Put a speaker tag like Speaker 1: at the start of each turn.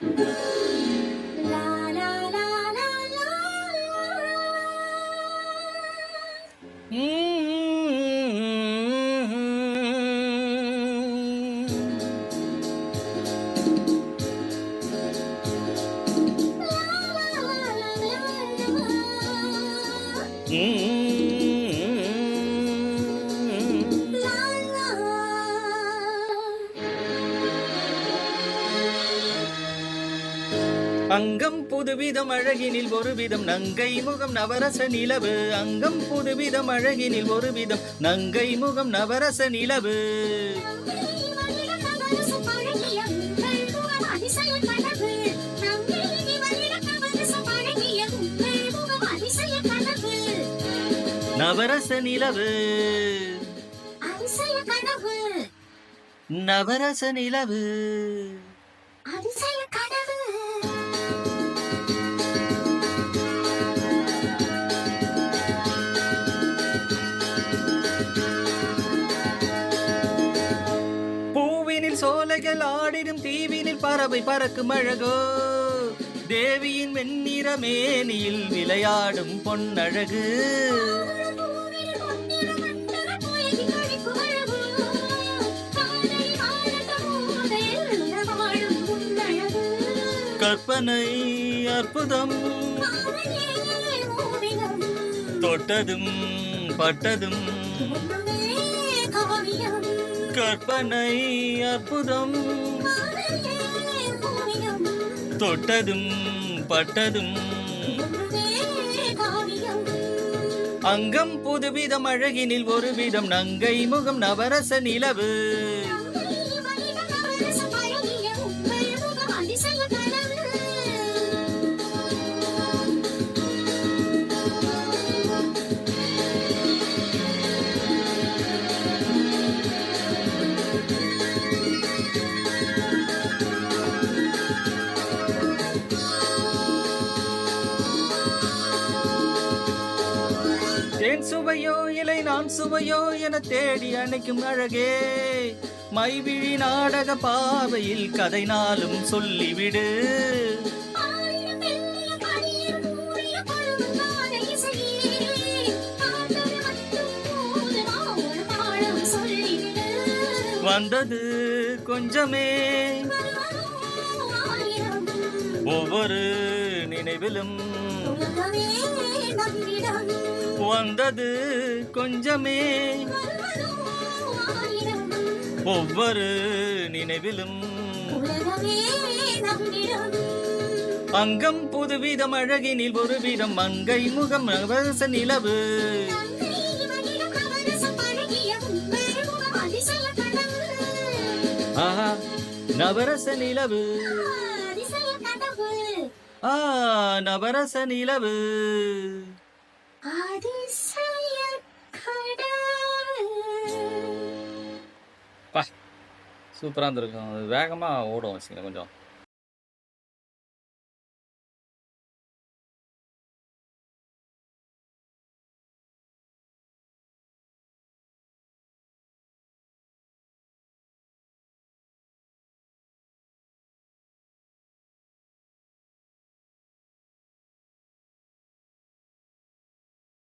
Speaker 1: Thank you.
Speaker 2: அங்கம் புதுவிதம் அழகினில் ஒரு விதம் நங்கை முகம் நவரச நிலவு. அங்கம் புதுவிதம் அழகினில் ஒரு விதம் நங்கை முகம் நவரச நிலவு. நவரச நிலவு. நவரச நிலவு. அதிசய பறவை பறக்கும் அழகோ? தேவியின் வெண்ணிற மேனியில் விளையாடும் பொன்னழகு. கற்பனை அற்புதம். தொட்டதும் பட்டதும். கற்பனை அற்புதம். தொட்டதும் பட்டதும் அங்கம் புதுவிதம் அழகினில் ஒரு விதம் நங்கை முகம் நவரச நிலவு. சுவையோ இலை நான் சுவையோ என தேடி அணைக்கும் அழகே. மைவிழி நாடக பாவையில் கதை நாளும் சொல்லிவிடு. வந்தது கொஞ்சமே. ஒவ்வொரு நினைவிலும் வந்தது கொஞ்சமே. ஒவ்வொரு நினைவிலும் அங்கம் புதுவிதம் அழகினில் ஒரு விதம் மங்கை முகம் நவரச நிலவு. நவரச நிலவு. ஆ நவரச நிலவு சூப்பராக இருந்திருக்கும். அது வேகமாக ஓடும் வச்சுங்க கொஞ்சம்.